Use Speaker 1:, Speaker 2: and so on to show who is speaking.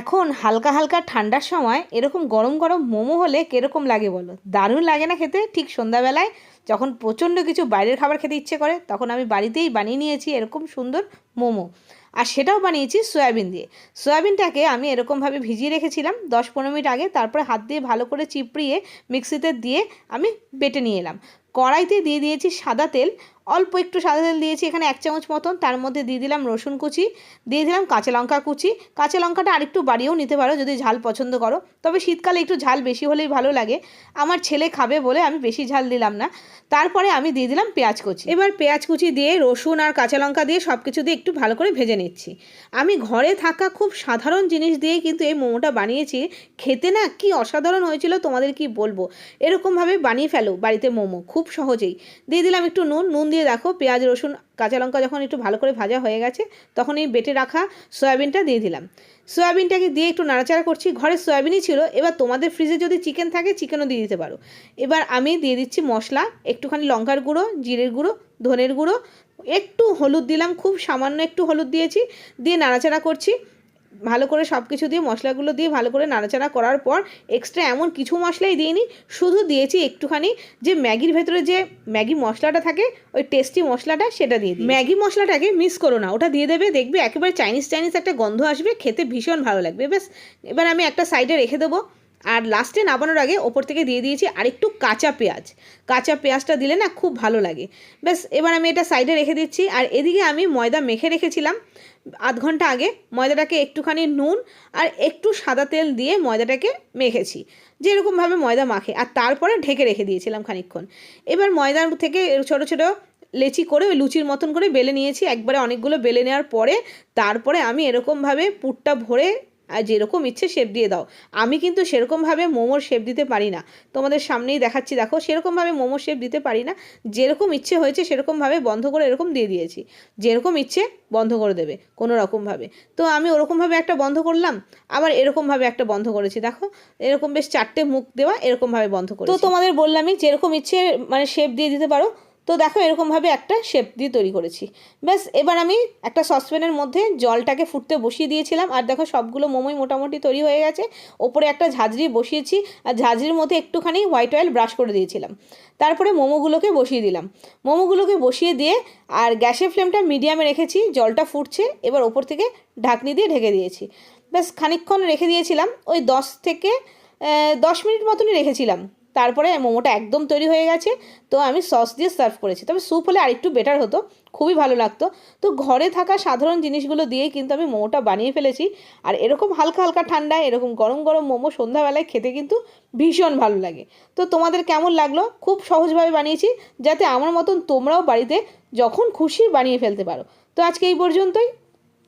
Speaker 1: এখন হালকা হালকা ঠান্ডার সময় এরকম গরম গরম মোমো হলে কীরকম লাগে বলো? দারুণ লাগে না খেতে? ঠিক সন্ধ্যাবেলায় যখন প্রচণ্ড কিছু বাইরের খাবার খেতে ইচ্ছে করে, তখন আমি বাড়িতেই বানিয়ে নিয়েছি এরকম সুন্দর মোমো। আর সেটাও বানিয়েছি সয়াবিন দিয়ে। সয়াবিনটাকে আমি এরকমভাবে ভিজিয়ে রেখেছিলাম। দশ পনেরো মিনিট আগে তারপরে হাত দিয়ে ভালো করে চিপড়িয়ে মিক্সিতে দিয়ে আমি বেটে নিয়ে এলাম। কড়াইতে দিয়ে দিয়েছি সাদা তেল। অল্প একটু সাদা তেল দিয়েছি, এখানে এক চামচ মতন। তার মধ্যে দিয়ে দিলাম রসুন কুচি, দিয়ে দিলাম কাঁচা লঙ্কা কুচি। কাঁচা লঙ্কাটা আরেকটু বাড়িয়েও নিতে পারো যদি ঝাল পছন্দ করো। তবে শীতকালে একটু ঝাল বেশি হলেই ভালো লাগে। আমার ছেলে খাবে বলে আমি বেশি ঝাল দিলাম না। তারপরে আমি দিয়ে দিলাম পেঁয়াজ কুচি। এবার পেঁয়াজ কুচি দিয়ে, রসুন আর কাঁচা লঙ্কা দিয়ে সব কিছু দিয়ে একটু ভালো করে ভেজে নিচ্ছি। আমি ঘরে থাকা খুব সাধারণ জিনিস দিয়েই কিন্তু এই মোমোটা বানিয়েছি। খেতে না কি অসাধারণ হয়েছিল তোমাদের কি বলব? এরকমভাবে বানিয়ে ফেলো বাড়িতে মোমো, খুব সহজেই। দিয়ে দিলাম একটু নুন নুন দিয়ে দেখো পেঁয়াজ, রসুন, কাঁচা লঙ্কা যখন একটু ভালো করে ভাজা হয়ে গেছে, তখন এই বেটে রাখা সয়াবিনটা দিয়ে দিলাম। সয়াবিনটাকে দিয়ে একটু নাড়াচাড়া করছি, ঘরে সয়াবিনই ছিল, এবার তোমাদের ফ্রিজে যদি চিকেন থাকে চিকেনও দিয়ে দিতে পারো। এবার আমি দিয়ে দিচ্ছি মশলা, একটুখানি লঙ্কার গুঁড়ো, জিরের গুঁড়ো, ধনের গুঁড়ো, একটু হলুদ দিলাম, খুব সামান্য একটু হলুদ দিয়েছি, দিয়ে নাড়াচাড়া করছি। ভালো করে সব কিছু দিয়ে, মশলাগুলো দিয়ে ভালো করে নাড়াচাড়া করার পর এক্সট্রা এমন কিছু মশলাই দিইনি, শুধু দিয়েছি একটুখানি যে ম্যাগির ভেতরে যে ম্যাগি মশলাটা থাকে, ওই টেস্টি মশলাটা সেটা দিয়ে দিই ম্যাগি মশলাটাকে মিস করো না, ওটা দিয়ে দেবে, দেখবে একেবারে চাইনিজ চাইনিজ একটা গন্ধ আসবে, খেতে ভীষণ ভালো লাগবে বেশ এবার আমি একটা সাইডে রেখে দেবো। আর লাস্টে নামানোর আগে ওপর থেকে দিয়ে দিয়েছি আরেকটু কাঁচা পেঁয়াজ। কাঁচা পেঁয়াজটা দিলে না খুব ভালো লাগে। ব্যাস, এবার আমি এটা সাইডে রেখে দিচ্ছি। আর এদিকে আমি ময়দা মেখে রেখেছিলাম আধ ঘণ্টা আগে। ময়দাটাকে একটুখানি নুন আর একটু সাদা তেল দিয়ে ময়দাটাকে মেখেছি। যেরকমভাবে ময়দা মাখে। আর তারপরে ঢেকে রেখে দিয়েছিলাম খানিকক্ষণ। এবার ময়দার থেকে ছোটো ছোটো লেচি করে ওই লুচির মতন করে বেলে নিয়েছি। একবারে অনেকগুলো বেলে নেওয়ার পরে তারপরে আমি এরকমভাবে পুরটা ভরে যেরকম ইচ্ছে শেপ দিয়ে দাও। আমি কিন্তু সেরকমভাবে মোমোর শেপ দিতে পারি না। তোমাদের সামনেই দেখাচ্ছি, দেখো, সেরকমভাবে মোমোর শেপ দিতে পারি না। যেরকম ইচ্ছে হয়েছে সেরকমভাবে বন্ধ করে এরকম দিয়ে দিয়েছি। যেরকম ইচ্ছে বন্ধ করে দেবে, কোনো রকমভাবে। তো আমি ওরকমভাবে একটা বন্ধ করলাম, আবার এরকমভাবে একটা বন্ধ করেছি, দেখো। এরকম বেশ চারটে মুখ দেওয়া, এরকমভাবে বন্ধ করে তো তোমাদের বললামই, যেরকম ইচ্ছে মানে শেপ দিয়ে দিতে পারো তো দেখো এরকমভাবে একটা শেপ দিয়ে তৈরি করেছি। ব্যাস, এবার আমি একটা সসপ্যানের মধ্যে জলটাকে ফুটতে বসিয়ে দিয়েছিলাম। আর দেখো সবগুলো মোমোই মোটামুটি তৈরি হয়ে গেছে। ওপরে একটা ঝাঁঝরি বসিয়েছি। আর ঝাঁঝরির মধ্যে একটুখানি হোয়াইট অয়েল ব্রাশ করে দিয়েছিলাম। তারপরে মোমোগুলোকে বসিয়ে দিলাম। মোমোগুলোকে বসিয়ে দিয়ে আর গ্যাসের ফ্লেমটা মিডিয়ামে রেখেছি। জলটা ফুটছে। এবার ওপর থেকে ঢাকনি দিয়ে ঢেকে দিয়েছি। ব্যাস, খানিকক্ষণ রেখে দিয়েছিলাম। ওই দশ থেকে দশ মিনিট মতনই রেখেছিলাম। তারপরে মোমোটা একদম তৈরি হয়ে গেছে। তো আমি সস দিয়ে সার্ভ করেছি। তবে স্যুপ হলে আরেকটু বেটার হতো। খুবই ভালো লাগতো। তো ঘরে থাকা সাধারণ জিনিসগুলো দিয়েই কিন্তু আমি মোমোটা বানিয়ে ফেলেছি। আর এরকম হালকা হালকা ঠান্ডায়, এরকম গরম গরম মোমো সন্ধ্যাবেলায় খেতে কিন্তু ভীষণ ভালো লাগে। তো তোমাদের কেমন লাগল? খুব সহজভাবে বানিয়েছি। যাতে আমার মতন তোমরাও বাড়িতে যখন খুশি বানিয়ে ফেলতে পারো। তো আজকে এই পর্যন্তই।